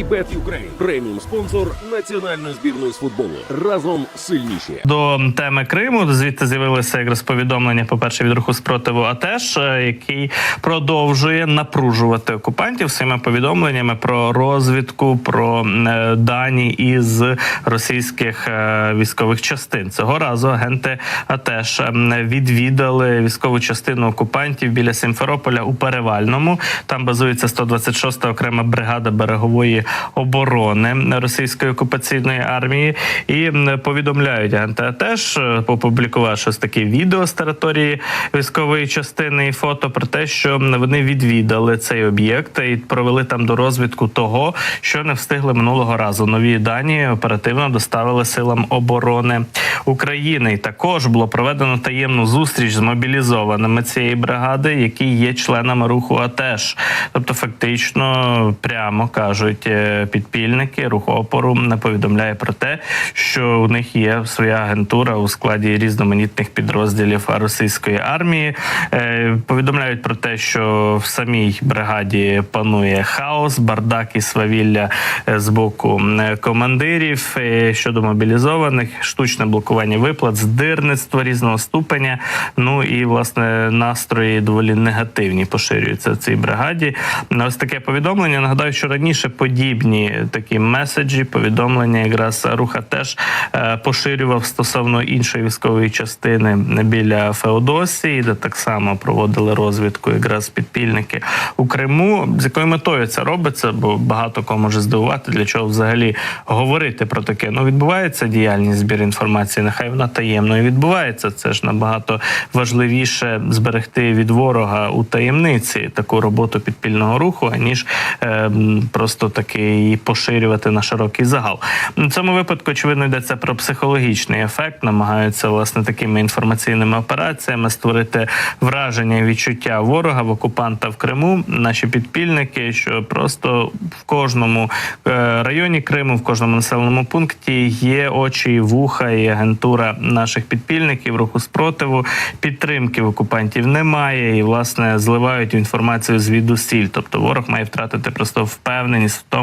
Вібет Юкрейн преміум спонсор національної збірної з футболу. Разом сильніші. До теми Криму звідти з'явилося якраз повідомлення, по перше, від руху спротиву АТЕШ, е, який продовжує напружувати окупантів своїми повідомленнями про розвідку, про е, дані із російських е, військових частин. Цього разу агенти АТЕШ відвідали військову частину окупантів біля Сімферополя у Перевальному. Там базується 126-та окрема бригада берегової оборони російської окупаційної армії. І повідомляють агенти АТЕШ, е, опублікувавши ось таке відео з території військової частини і фото про те, що вони відвідали цей об'єкт і провели там до розвідку того, що не встигли минулого разу. Нові дані оперативно доставили силам оборони України. І також було проведено таємну зустріч з мобілізованими цієї бригади, які є членами руху АТЕШ. Тобто, фактично, прямо кажуть е, підпільники руху опору повідомляє про те, що у них є своя агентура у складі різноманітних підрозділів російської армії. Е, Повідомляють про те, що в самій бригаді панує хаос, бардак і свавілля е, з боку е, командирів щодо мобілізованих, штучне блокування виплат, здирництво різного ступеня. Ну і власне настрої доволі негативні поширюються в цій бригаді. Ось таке повідомлення. Нагадаю, що раніше подібні такі меседжі, повідомлення якраз руха теж е, поширював стосовно іншої військової частини біля Феодосії, де так само проводили розвідку якраз підпільники у Криму. З якою метою це робиться? Бо багато кого може здивувати, для чого взагалі говорити про таке. Ну відбувається діяльність збір інформації. Нехай вона таємною відбувається. Це ж набагато важливіше зберегти від ворога у таємниці таку роботу підпільного руху, аніж е, просто таки її поширювати на широкий загал. В цьому випадку очевидно йдеться про психологічний ефект. Намагаються власне такими інформаційними операціями створити враження і відчуття ворога в окупанта в Криму. Наші підпільники, що просто в кожному е, районі Криму, в кожному населеному пункті є очі, і вуха і агентура наших підпільників, руху спротиву. Підтримки в окупантів немає, і власне зливають інформацію звідусіль. Тобто ворог має втратити просто впевненість в тому,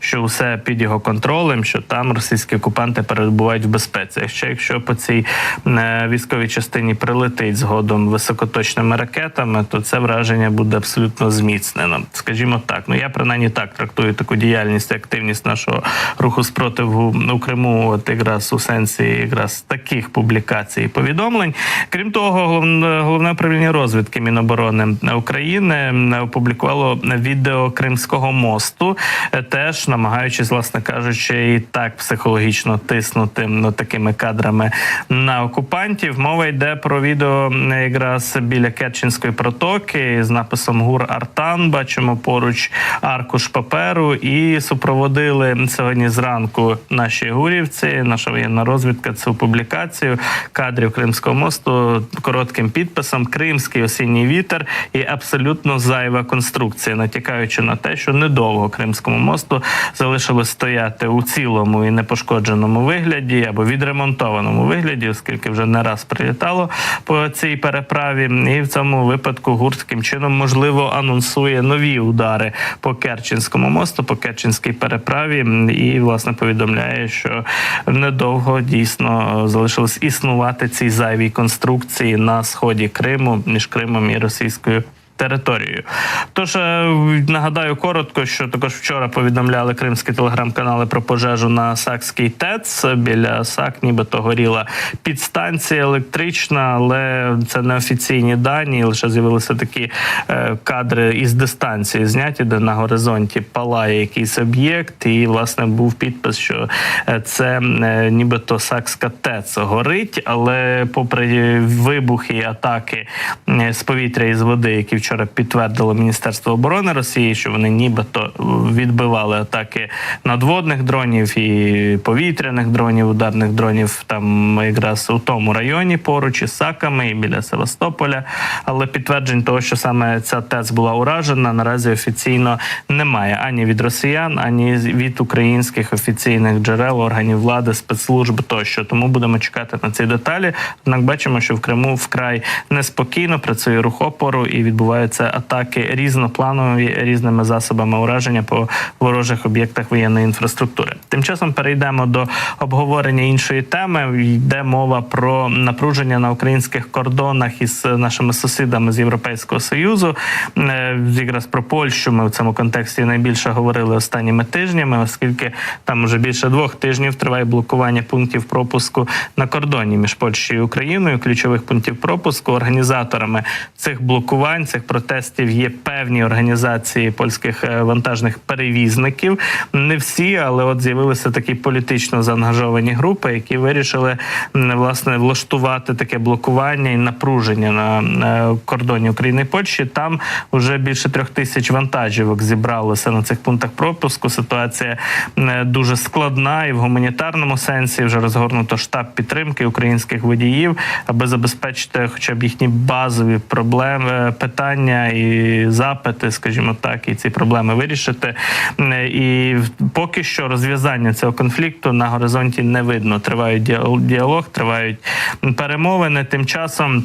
що все під його контролем, що там російські окупанти перебувають в безпеці. Ще якщо по цій е, військовій частині прилетить згодом високоточними ракетами, то це враження буде абсолютно зміцнено. Скажімо так, ну я принаймні так трактую таку діяльність активність нашого руху спротиву у Криму, от якраз у сенсі якраз таких публікацій і повідомлень. Крім того, головне, головне управління розвідки Міноборони України опублікувало відео Кримського мосту, теж намагаючись, власне кажучи, і так психологічно тиснути ну, такими кадрами на окупантів. Мова йде про відео е, якраз біля Керченської протоки з написом ГУР Артан. Бачимо поруч аркуш паперу і супроводили сьогодні зранку наші гурівці. Наша воєнна розвідка цю публікацію кадрів Кримського мосту коротким підписом Кримський осінній вітер і абсолютно зайва конструкція, натякаючи на те, що недовго Кримському мосту залишилось стояти у цілому і непошкодженому вигляді або відремонтованому вигляді, оскільки вже не раз прилітало по цій переправі. І в цьому випадку гурт таким чином можливо анонсує нові удари по Керченському мосту, по Керченській переправі, і власне повідомляє, що недовго дійсно залишилось існувати ці зайві конструкції на сході Криму між Кримом і Російською. Територією, тож е, нагадаю коротко, що також вчора повідомляли кримські телеграм-канали про пожежу на Сакській ТЕЦ біля САК, нібито горіла підстанція електрична, але це не офіційні дані. Лише з'явилися такі е, кадри із дистанції зняті, де на горизонті палає якийсь об'єкт, і власне був підпис, що е, це нібито Сакська ТЕЦ горить, але попри вибухи і атаки з повітря і з води, які вчора підтвердило Міністерство оборони Росії, що вони нібито відбивали атаки надводних дронів і повітряних дронів, ударних дронів там якраз у тому районі поруч із Саками і біля Севастополя. Але підтверджень того, що саме ця ТЕЦ була уражена, наразі офіційно немає ані від росіян, ані від українських офіційних джерел, органів влади, спецслужб тощо. Тому будемо чекати на ці деталі. Однак бачимо, що в Криму вкрай неспокійно працює рух опору і відбувається відбуваються атаки різнопланові різними засобами ураження по ворожих об'єктах воєнної інфраструктури. Тим часом перейдемо до обговорення іншої теми. Йде мова про напруження на українських кордонах із нашими сусідами з Європейського союзу. Е, Якраз про Польщу ми в цьому контексті найбільше говорили останніми тижнями, оскільки там вже більше двох тижнів триває блокування пунктів пропуску на кордоні між Польщею і Україною. Ключових пунктів пропуску організаторами цих блокувань, цих протестів є певні організації польських е, вантажних перевізників. Не всі, але от з'явилися такі політично заангажовані групи, які вирішили власне влаштувати таке блокування і напруження на е, кордоні України і Польщі. Там вже більше трьох тисяч вантажівок зібралося на цих пунктах пропуску. Ситуація е, дуже складна і в гуманітарному сенсі вже розгорнуто штаб підтримки українських водіїв, аби забезпечити хоча б їхні базові проблеми, питання і запити, скажімо так, і ці проблеми вирішити. І поки що розв'язання цього конфлікту на горизонті не видно. Тривають діалог, тривають перемовини. Тим часом.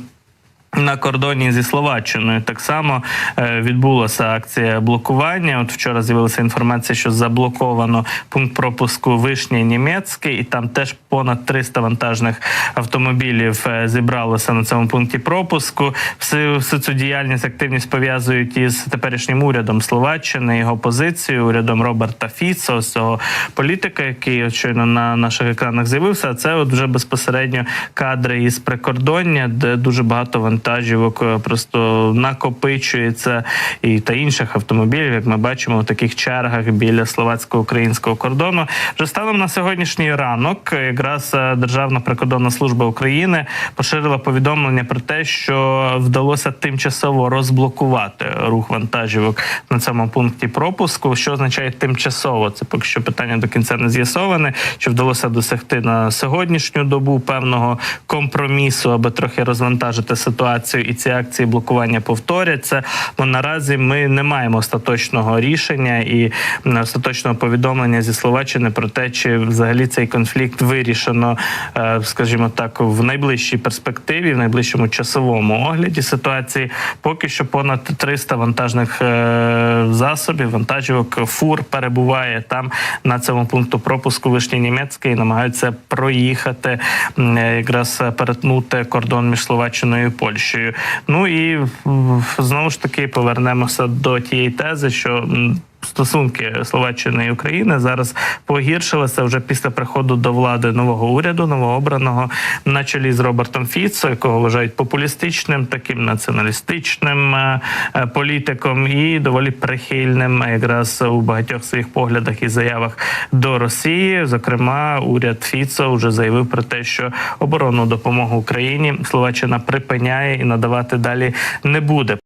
На кордоні зі Словаччиною так само е, відбулася акція блокування. От вчора з'явилася інформація, що заблоковано пункт пропуску Вишня Німецький, і там теж понад 300 вантажних автомобілів е, зібралося на цьому пункті пропуску. Всю, всю цю діяльність активність пов'язують із теперішнім урядом Словаччини, його позицією, урядом Роберта Фіцо, цього політика, який от щойно на наших екранах з'явився. А Це от вже безпосередньо кадри із прикордоння, де дуже багато вантажівок е, просто накопичується і та інших автомобілів, як ми бачимо, в таких чергах біля словацько-українського кордону. Вже станом на сьогоднішній ранок, е, якраз е, Державна прикордонна служба України поширила повідомлення про те, що вдалося тимчасово розблокувати рух вантажівок на цьому пункті пропуску. Що означає тимчасово? Це поки що питання до кінця не з'ясоване. Чи вдалося досягти на сьогоднішню добу певного компромісу, аби трохи розвантажити ситуацію, і ці акції блокування повторяться. Бо наразі ми не маємо остаточного рішення і остаточного повідомлення зі Словаччини про те, чи взагалі цей конфлікт вирішено, е, скажімо так, в найближчій перспективі, в найближчому часовому огляді ситуації. Поки що понад 300 вантажних е, засобів, вантажівок, фур перебуває там на цьому пункту пропуску Вишні Німецький і намагаються проїхати якраз перетнути кордон між Словаччиною і Польщею. Ну і знову ж таки повернемося до тієї тези, що Стосунки Словаччини і України зараз погіршилися вже після приходу до влади нового уряду, новообраного на чолі з Робертом Фіцо, якого вважають популістичним, таким націоналістичним е, е, політиком і доволі прихильним якраз у багатьох своїх поглядах і заявах до Росії. Зокрема, уряд Фіцо вже заявив про те, що оборонну допомогу Україні Словаччина припиняє і надавати далі не буде.